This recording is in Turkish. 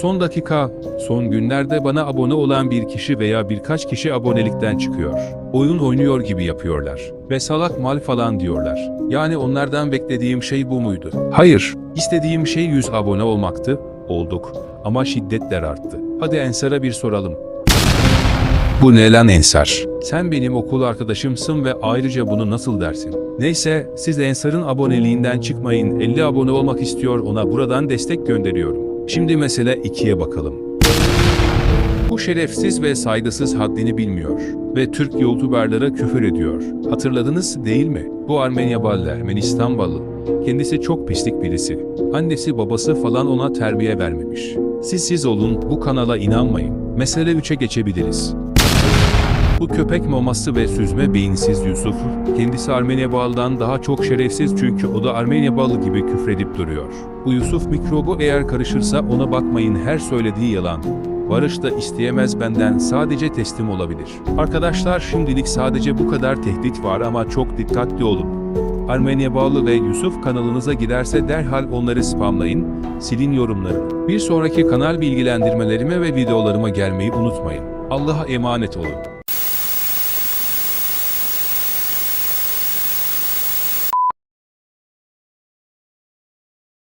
Son dakika, son günlerde bana abone olan bir kişi veya birkaç kişi abonelikten çıkıyor. Oyun oynuyor gibi yapıyorlar. Ve salak mal falan diyorlar. Yani onlardan beklediğim şey bu muydu? Hayır. İstediğim şey 100 abone olmaktı. Olduk. Ama şiddetler arttı. Hadi Ensar'a bir soralım. Bu ne lan Ensar? Sen benim okul arkadaşımsın ve ayrıca bunu nasıl dersin? Neyse, siz Ensar'ın aboneliğinden çıkmayın. 50 abone olmak istiyor ona buradan destek gönderiyorum. Şimdi mesele 2'ye bakalım. Bu şerefsiz ve saygısız haddini bilmiyor ve Türk YouTuberlara küfür ediyor. Hatırladınız değil mi? Bu Armenya Ballı, Ermenistan Ballı. Kendisi çok pislik birisi. Annesi babası falan ona terbiye vermemiş. Siz siz olun, bu kanala inanmayın. Mesele 3'e geçebiliriz. Bu köpek maması ve süzme beyinsiz Yusuf, kendisi Armenya Bağlı'dan daha çok şerefsiz çünkü o da Armenya Bağlı gibi küfredip duruyor. Bu Yusuf mikrobu eğer karışırsa ona bakmayın her söylediği yalan. Barış da isteyemez benden sadece teslim olabilir. Arkadaşlar şimdilik sadece bu kadar tehdit var ama çok dikkatli olun. Armenya Bağlı ve Yusuf kanalınıza giderse derhal onları spamlayın, silin yorumları. Bir sonraki kanal bilgilendirmelerime ve videolarıma gelmeyi unutmayın. Allah'a emanet olun.